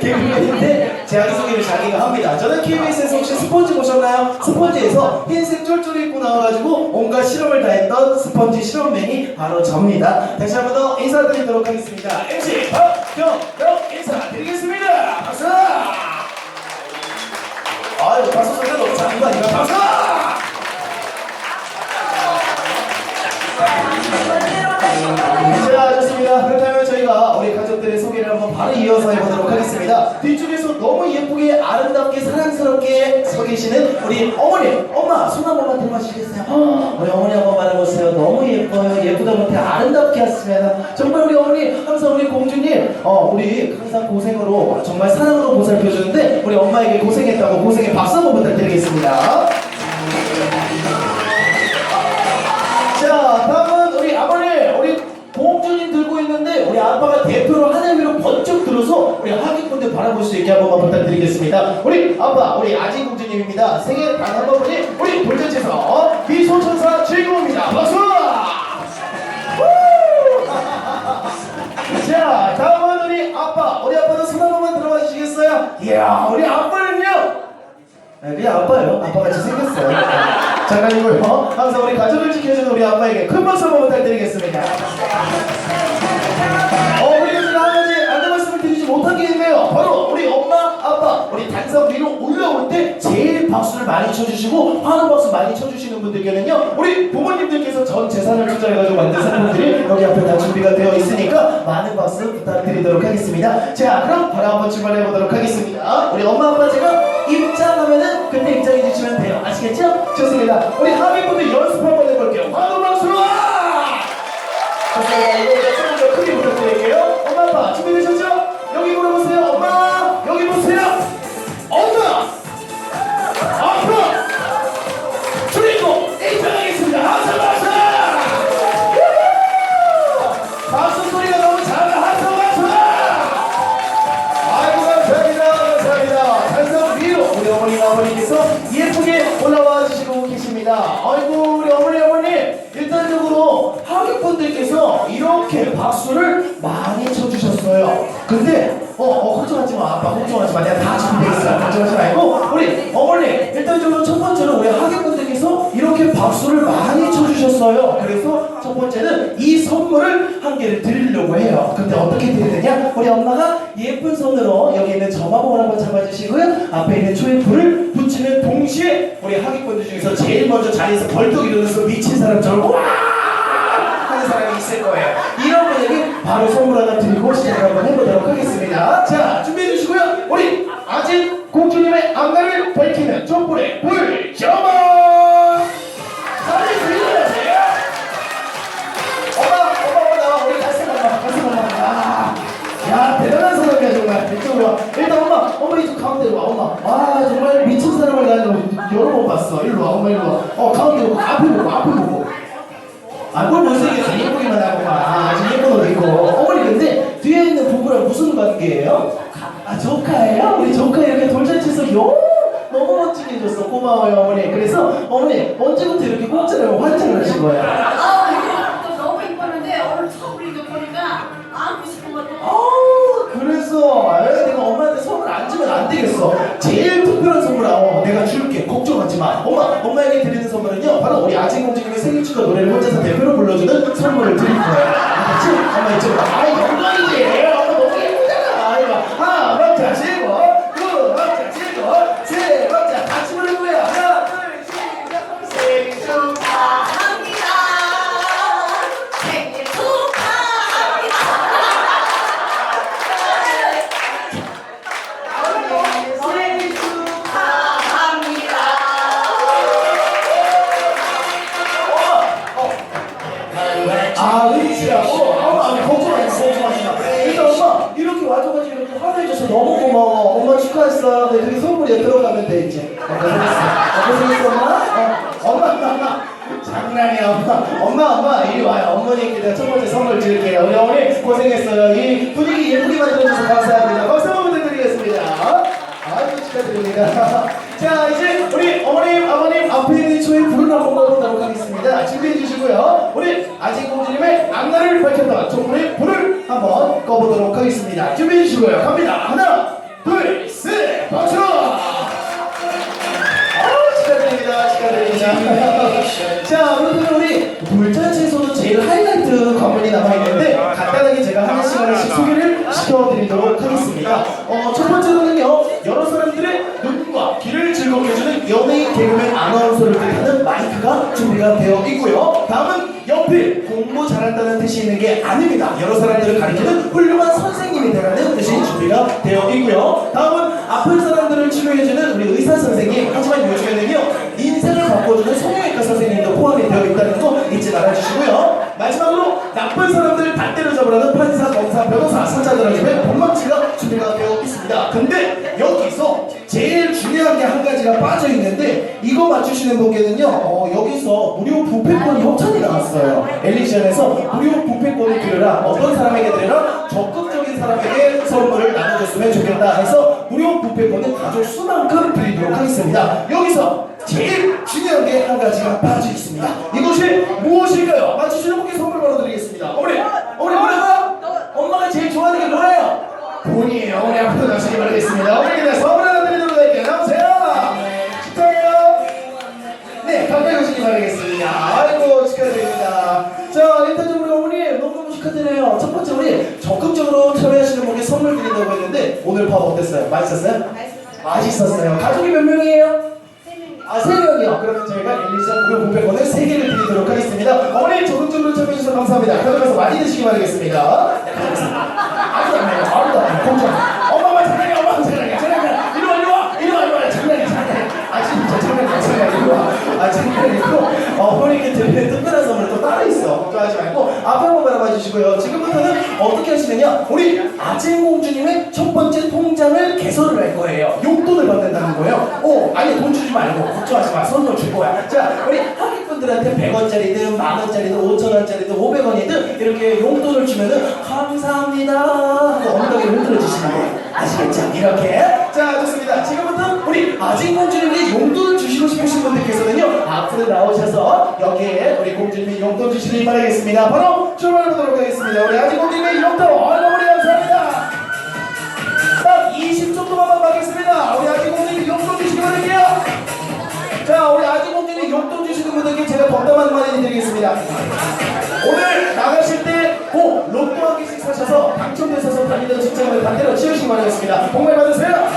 개그맨인데 자기소개를 자기가 합니다. 저는 KBS에서 혹시 스펀지 보셨나요? 스펀지에서 흰색 쫄쫄이 입고 나와가지고 온갖 실험을 다 했던 스펀지 실험맨이 바로 접니다. 다시 한 번 더 인사드리도록 하겠습니다. MC 박경영 인사드리겠습니다. 박수! 아유, 박수 소리가 너무 작은 거 아닌가? 박수! 바로 이어서 해보도록 하겠습니다. 뒤쪽에서 너무 예쁘게 아름답게 사랑스럽게 서 계시는 우리 어머니, 엄마, 손 한 번만 들어주시겠어요? 우리 어머니 한번 바라보세요. 너무 예뻐요. 예쁘다 못해 아름답게 하시면 정말 우리 어머니, 항상 우리 공주님, 어, 우리 항상 고생으로 정말 사랑으로 보살펴주는데 우리 엄마에게 고생했다고 고생의 박수 한번 부탁드리겠습니다. 자, 다음은 우리 아버님, 우리 공주님 들고 있는데 우리 아빠가 번쩍 들어서 우리 하객분들 바라볼 수 있게 한 번만 부탁드리겠습니다. 우리 아빠, 우리 아지 공주님입니다. 생일 단한 번만이 우리 돌잔치에서 미소천사 즐거움입니다. 박수! 후! 자, 다음은 우리 아빠, 우리 아빠도 손 한 번만 들어봐 주시겠어요? 이야, 우리 아빠는요? 네, 그냥 아빠예요. 아빠같이 생겼어요. 장난이고요. 항상 우리 가족을 지켜주는 우리 아빠에게 큰 박수 한번 부탁드리겠습니다. 못한 게 있네요. 바로 우리 엄마, 아빠, 우리 단상 위로 올라올 때 제일 박수를 많이 쳐주시고 환호 박수 많이 쳐주시는 분들께는요. 우리 부모님들께서 전 재산을 투자해가지고 만든 상품들이 여기 앞에 다 준비가 되어 있으니까 많은 박수 부탁드리도록 하겠습니다. 자, 그럼 바로 한번 출발해 보도록 하겠습니다. 우리 엄마, 아빠 제가 입장하면은 그때 입장해 주시면 돼요. 아시겠죠? 좋습니다. 우리 하객분들 연습 한번 계십니다. 아이고 우리 어머니 아버님 일단적으로 하객분들께서 이렇게 박수를 많이 쳐주셨어요. 근데 어, 어 걱정하지 마. 아빠 걱정하지 마. 내가 다 준비돼 있어. 걱정하지 말고 우리 어머니 일단적으로 첫 번째로 우리 하객분들께서 이렇게 박수를 많이 쳐 주셨어요. 그래서 첫 번째는 이 선물을 한 개를 드리려고 해요. 근데 어떻게 드리느냐? 우리 엄마가 예쁜 손으로 여기 있는 점화봉을 한번 잡아주시고요. 앞에 있는 초에 불을 붙이는 동시에 우리 하객분들 중에서 제일 먼저 자리에서 벌떡 일어나서 미친 사람처럼 와! 하는 사람이 있을 거예요. 이런 분에게 바로 선물 하나 드리고 시작을 한번 해보도록 하겠습니다. 자 준비해 주시고요. 우리 아진 공주님의 앞날을 밝히는 촛불의 불 점화 못생겼어 예쁘기만 하고 막 아주 예쁜 옷 입고 어머니 근데 뒤에 있는 부부랑 무슨 관계예요? 아 조카예요? 우리 조카 이렇게 돌잔치에서 요 너무 멋지게 해줬어 고마워요 어머니 그래서 어머니 언제부터 이렇게 공짜로 환장을 하신 거예요? 엄마 엄마에게 드리는 선물은요 바로 우리 아진 공주님의 생일 축하 노래를 혼자서 대표로 불러주는 선물을 드릴 거예요 알았지? 엄마 이쪽으 네, 그게 선물이야. 들어가면 돼, 이제. 어, 고생했어. 어, 고생했어, 엄마? 어, 엄마, 엄마. 장난이야, 엄마. 엄마, 엄마, 이리 와요. 어머니께 내가 첫 번째 선물 드릴게요. 우리 어머니 고생했어요. 이 분위기 예쁘게 만들어줘서 감사합니다. 박수 한번 부탁드리겠습니다. 아이고, 축하드립니다. 자, 이제 우리 어머님, 아버님 앞에 있는 초에 불을 한번 꺼보도록 하겠습니다. 준비해 주시고요. 우리 아직 공주님의 앞날을 밝혔던 촛불의 불을 한번 꺼보도록 하겠습니다. 준비해 주시고요. 갑니다. 자, 그러면 우리 물잔치에서도 제일 하이라이트 관문이 남아있는데 간단하게 제가 하나 시간씩 소개를 시켜드리도록 하겠습니다. 어, 첫 번째로는요, 여러 사람들의 눈과 귀를 즐겁게 해주는 연예인 개그맨 아나운서를 뜻하는 마이크가 준비가 되어 있고요. 다음은 연필, 공부 잘한다는 뜻이 있는 게 아닙니다. 여러 사람들을 가리키는 훌륭한 선생님이 되라는 뜻이 준비가 되어 있고요. 다음은 집에 본망치가 준비가 되어 있습니다. 근데 여기서 제일 중요한 게 한 가지가 빠져 있는데 이거 맞추시는 분께는요 어, 여기서 무료 부패권 협찬이 나왔어요. 엘리션에서 무료 부패권을 드려라 어떤 사람에게 드려라 적극적인 사람에게 선물을 나눠줬으면 좋겠다 해서 무료 부패권을 가족 수만큼 드리도록 하겠습니다. 여기서 제일 중요한 게 한 가지가 빠져 있습니다. 이것이 무엇일까요? 맞추시는 분께 선물 바로 드리겠습니다. 어머니, 어머니 뭐라고요? 엄마가 제일 좋아하는 게 뭐예요? 본이에요. 어머니 앞으로 나시기 바라겠습니다. 어머니께 선물 하나 드리도록 할게요. 나오세요. 축하해요. 네, 가까이 오시기 바라겠습니다. 아이고 축하드립니다. 자, 일단적으로 어머니 너무너무 축하드려요. 첫 번째 우리 적극적으로 참여하시는 분께 선물 드린다고 했는데 오늘 밥 어땠어요? 맛있었어요? 맛있었어요. 가족이 몇 명이에요? 아, 세 명이요. 그러면 저희가 엘리사 무료 부패권을 세 개를 드리도록 하겠습니다. 어머니 적극적으로 참여해주셔서 감사합니다. 가져가서 많이 드시기 바라겠습니다. 네, 가져가겠습니다. 나요. 공정. 엄마만 장난해, 엄마만 장난해. 장난해. 이리 와, 이리 와. 이리 와, 이리 와. 장난해, 장난해. 아, 진짜 장난해, 장난해. 이리 와. 아, 장난이고. 어머니께 드리는 특별한 선물 또 따로 있어. 걱정하지 말고 앞에 한번 바라봐 주시고요. 지금부터는 어떻게 하시느냐? 우리 아진공주님의 첫 번째 통장을 개설을 할 거예요. 용돈을 받는다는 거예요. 어, 아니 돈 주지 말고 걱정하지 마. 선물 줄 거야. 자, 우리 하객분들한테 100원짜리든 만원짜리든 5천원짜리든 500원이든 이렇게 용돈을 주면은 감사합니다 하고 엉덩이를 흔들어 주시는 거예요. 아시겠죠? 이렇게. 자, 좋습니다. 지금부터 우리 아진공주님께 용돈을 주시고 싶으신 분들께서는요 앞으로 나오셔서 여기에 우리 공주님이 용돈 주시길 바라겠습니다. 바로 출발해 보도록 하겠습니다. 우리 아진공주님의 용돈 정도만 받겠습니다. 우리 아진공주님 용돈 주시기 바랄게요. 자, 우리 아주공주님 용돈 주시는 분들께 제가 덕담한 마디 드리겠습니다. 오늘 나가실 때 꼭 로또 한 개씩 사셔서 당첨되셔서 다니던 직장을 반대로 치우시기 바라겠습니다. 복말 받으세요.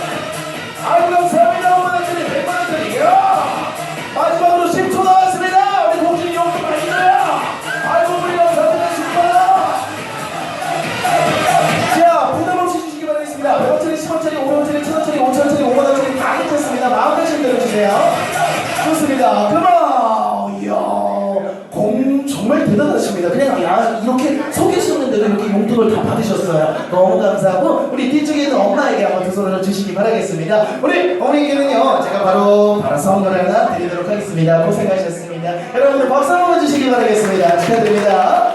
이렇게 서 계셨는데도 이렇게 용돈을 다 받으셨어요. 너무 감사하고 우리 뒤쪽에 있는 엄마에게 한번 두 손을 주시기 바라겠습니다. 우리 어머니께는요, 제가 바로 바로 선물 하나 드리도록 하겠습니다. 고생하셨습니다. 여러분들 박수 한번 주시기 바라겠습니다. 축하드립니다.